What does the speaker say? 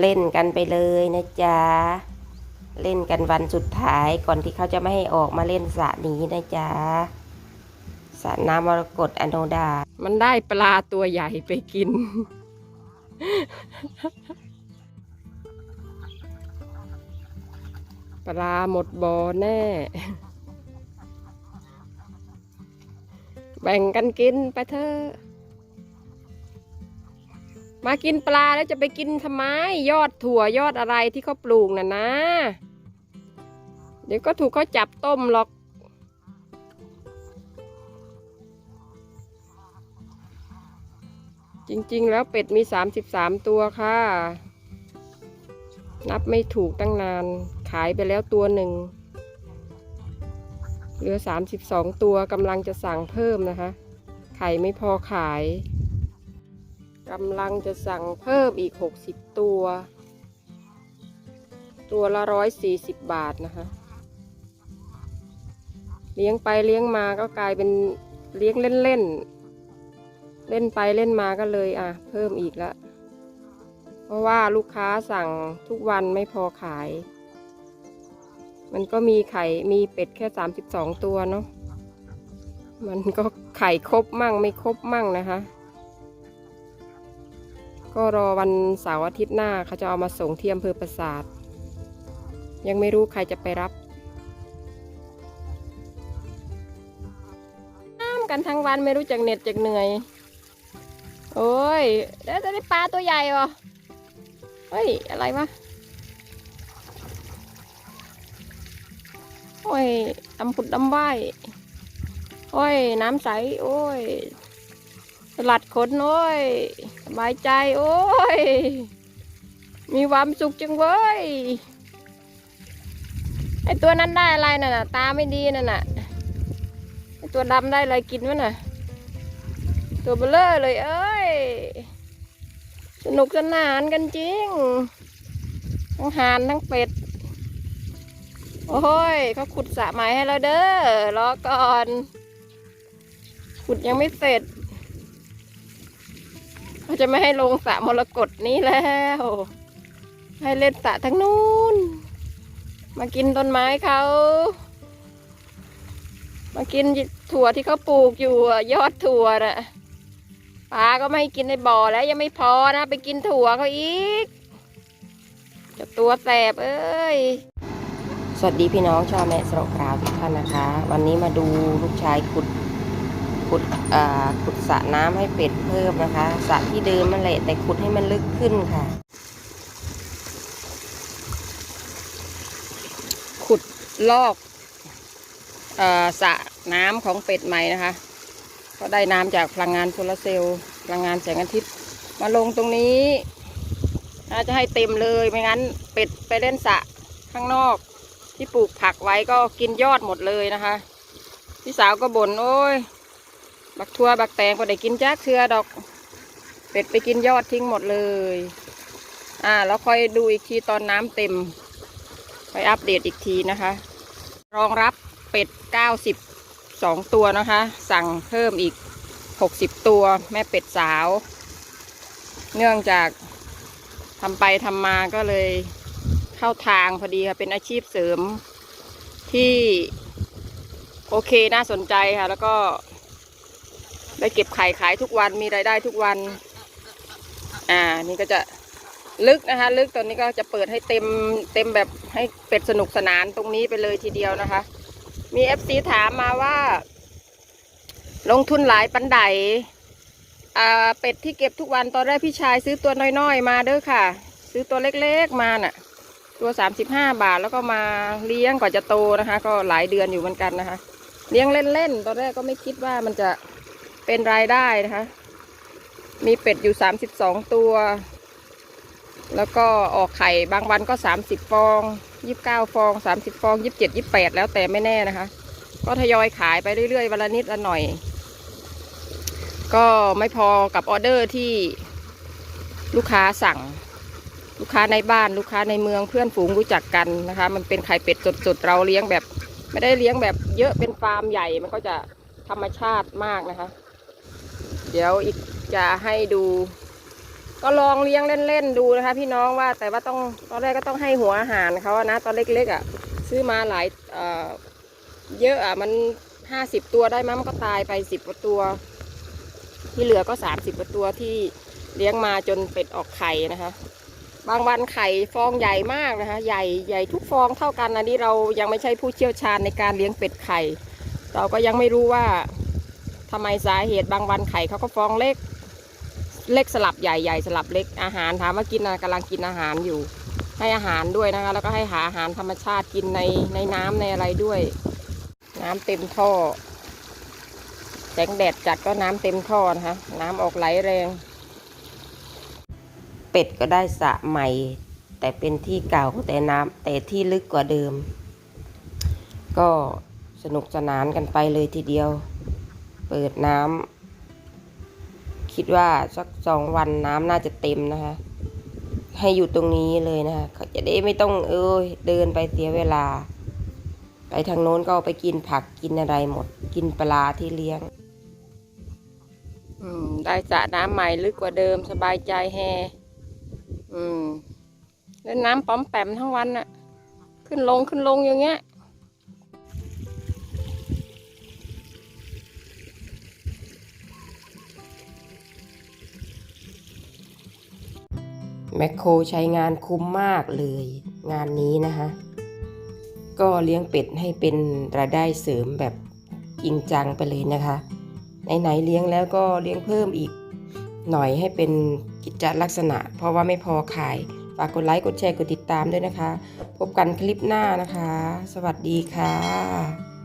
เล่นกันไปเลยนะจ๊ะ เล่นกันวันสุดท้ายก่อนที่เขาจะไม่ให้ออกมาเล่นสระนี้นะจ๊ะสระน้ำมรกตอโนดา มันได้ปลาตัวใหญ่ไปกิน ปลาหมดบ่อแน่ แบ่งกันกินไปเถอะ มากินปลาแล้วจะไปกินทำไม ยอดถั่วยอดอะไรที่เขาปลูกน่ะนะ เดี๋ยวก็ถูกเขาจับต้มหรอก จริงๆ แล้วเป็ดมีสามสิบสามตัวค่ะ นับไม่ถูกตั้งนาน ขายไปแล้วตัวหนึ่ง เหลือสามสิบสองตัวกำลังจะสั่งเพิ่มนะคะ ไข่ไม่พอขาย กำลังจะสั่งเพิ่มอีกหกสิบตัว ตัวละร้อยสี่สิบบาทนะคะ เลี้ยงไปเลี้ยงมาก็กลายเป็นเลี้ยงเล่นเล่น เล่นไปเล่นมาก็เลยอะ เพิ่มอีกล้วเพราะว่าลูกค้าสั่งทุกวันไม่พอขาย มันก็มีไข่มีเป็ดแค่สามสิบสองตัวเนาะ มันก็ไข่ครบมั่งไม่ครบมั่งนะคะ ก็รอวันเสาร์อาทิตย์หน้าเขาจะเอามาส่งที่อำเภอปราสาท ยังไม่รู้ใครจะไปรับน้ำกันทั้งวันไม่รู้จักเหน็ดจากเหนื่อย โอ้ยแล้วจะได้ปลาตัวใหญ่เหรอ เฮ้ย อะไรวะ โอ้ยดำผุดดำว่ายโอ้ย น้ำใส โอ้ย สลัดขนโอ้ยสบายใจโอ้ย มีความสุขจังเว้ย ไอตัวนั้นได้อะไรน่ะนะตาไม่ดีน่ะน่ะไอตัวดำได้อะไรกินวะน่ะ ตัวเบลเลอร์เลยเอ้ย สนุกสนานกันจริง ทั้งหานทั้งเป็ด โอ้ยเขาขุดสระใหม่ให้เราเด้อ รอก่อน ขุดยังไม่เสร็จ เขาจะไม่ให้ลงสระมรกตนี้แล้ว ให้เล่นสระทั้งนู้น มากินต้นไม้เขา มากินถั่วที่เขาปลูกอยู่ยอดถั่วน่ะปลาก็ไม่กินในบ่อแล้วยังไม่พอนะ ไปกินถั่วเขาอีกจะตัวแสบเอ้ย สวัสดีพี่น้องชาวแม่สระกราวทุกท่านนะคะ วันนี้มาดูลูกชายขุด ขุดขุดสระน้ำให้เป็ดเพิ่มนะคะสระที่เดิมนั่นแหละแต่ขุดให้มันลึกขึ้นค่ะ ขุดลอกอสระน้ำของเป็ดใหม่นะคะก็ได้น้ำจากพลังงานโซลาร์เซลล์พลังงานแสงอาทิตย์ มาลงตรงนี้น่าจะให้เต็มเลยไม่งั้นเป็ดไปเล่นสระข้างนอก ที่ปลูกผักไว้ก็กินยอดหมดเลยนะคะ พี่สาวก็บ่นโอ้ย บักทั่วบักแตงก็ได้กินจักเชือดอก เป็ดไปกินยอดทิ้งหมดเลย อ่าแล้วค่อยดูอีกทีตอนน้ำเต็มค่อยอัปเดตอีกทีนะคะ รองรับเป็ด 92 ตัวนะคะ สั่งเพิ่มอีก 60 ตัวแม่เป็ดสาว เนื่องจากทำไปทำมาก็เลยเข้าทางพอดีค่ะ เป็นอาชีพเสริมที่โอเคน่าสนใจค่ะ แล้วก็ เก็บไข่ขายทุกวันมีรายได้ทุกวัน อ่า นี่ก็จะลึกนะคะ ลึกตอนนี้ก็จะเปิดให้เต็มเต็มแบบให้เป็ดสนุกสนานตรงนี้ไปเลยทีเดียวนะคะ มีเอฟซีถามมาว่า ลงทุนหลายปันไดอ่าเป็ดที่เก็บทุกวันตอนแรกพี่ชายซื้อตัวน้อยๆ มาเด้อค่ะ ซื้อตัวเล็กๆมาน่ะ ตัวสามสิบห้าบาทแล้วก็มาเลี้ยงก่อนจะโตนะคะ ก็หลายเดือนอยู่เหมือนกันนะคะ เลี้ยงเล่นๆตอนแรกก็ไม่คิดว่ามันจะ เป็นรายได้นะคะ มีเป็ดอยู่สามสิบสองตัว แล้วก็ออกไข่บางวันก็สามสิบฟองยี่สิบเก้าฟองสามสิบฟองยี่สิบเจ็ดยี่สิบแปดแล้วแต่ไม่แน่นะคะ ก็ทยอยขายไปเรื่อยๆวันละนิดละหน่อย ก็ไม่พอกับออเดอร์ที่ลูกค้าสั่งลูกค้าในบ้านลูกค้าในเมืองเพื่อนฝูงรู้จักกันนะคะ มันเป็นไข่เป็ดสดๆเราเลี้ยงแบบ ไม่ได้เลี้ยงแบบเยอะเป็นฟาร์มใหญ่มันก็จะธรรมชาติมากนะคะ ดี๋ยวอีกจะให้ดู ก็ลองเลี้ยงเล่นๆดูนะคะ พี่น้องว่าแต่ว่าต้องตอนแรกก็ต้องให้หัวอาหารเขานะ ตอนเล็กๆอะ่ะ ซื้อมาหลายเอ่อเยอะอะ่ะมันห้าสิบตัวได้มั้งมันก็ตายไปสิบกว่าตัว ที่เหลือก็สามสิบกว่าตัวที่เลี้ยงมาจนเป็ดออกไข่นะคะ บางวันไข่ฟองใหญ่มากนะคะ ใหญ่ใหญ่ทุกฟองเท่ากันนะนี่เรายังไม่ใช่ผู้เชี่ยวชาญในการเลี้ยงเป็ดไข่ เราก็ยังไม่รู้ว่า ทำไมสาเหตุบางวันไข่เขาก็ฟองเล็ก เล็กสลับใหญ่ใหญ่สลับเล็กอาหารถามว่ากินอะกำลังกินอาหารอยู่ ให้อาหารด้วยนะคะ แล้วก็ให้หาอาหารธรรมชาติกินในในน้ำในอะไรด้วย น้ำเต็มท่อแสงแดดจัดก็น้ำเต็มท่อนะคะน้ำออกไหลแรง เป็ดก็ได้สระใหม่ แต่เป็นที่เก่าแต่น้ำแต่ที่ลึกกว่าเดิม ก็สนุกสนานกันไปเลยทีเดียว เปิดน้ำคิดว่าสักสองวันน้ำน่าจะเต็มนะคะ ให้อยู่ตรงนี้เลยนะคะเขาจะได้ไม่ต้องเอ้ยเดินไปเสียเวลา ไปทางโน้นก็ไปกินผักกินอะไรหมด กินปลาที่เลี้ยงอืมได้สระน้ำใหม่ลึกกว่าเดิมสบายใจแฮอืมเล่นน้ำป้อมแปมทั้งวันน่ะขึ้นลงขึ้นลงอย่างเงี้ย แมคโครใช้งานคุ้มมากเลยงานนี้นะคะ ก็เลี้ยงเป็ดให้เป็นรายได้เสริมแบบจริงจังไปเลยนะคะ ไหนๆเลี้ยงแล้วก็เลี้ยงเพิ่มอีกหน่อยให้เป็นกิจลักษณะ เพราะว่าไม่พอขาย ฝากกดไลค์ กดแชร์ กดติดตามด้วยนะคะ พบกันคลิปหน้านะคะ สวัสดีค่ะ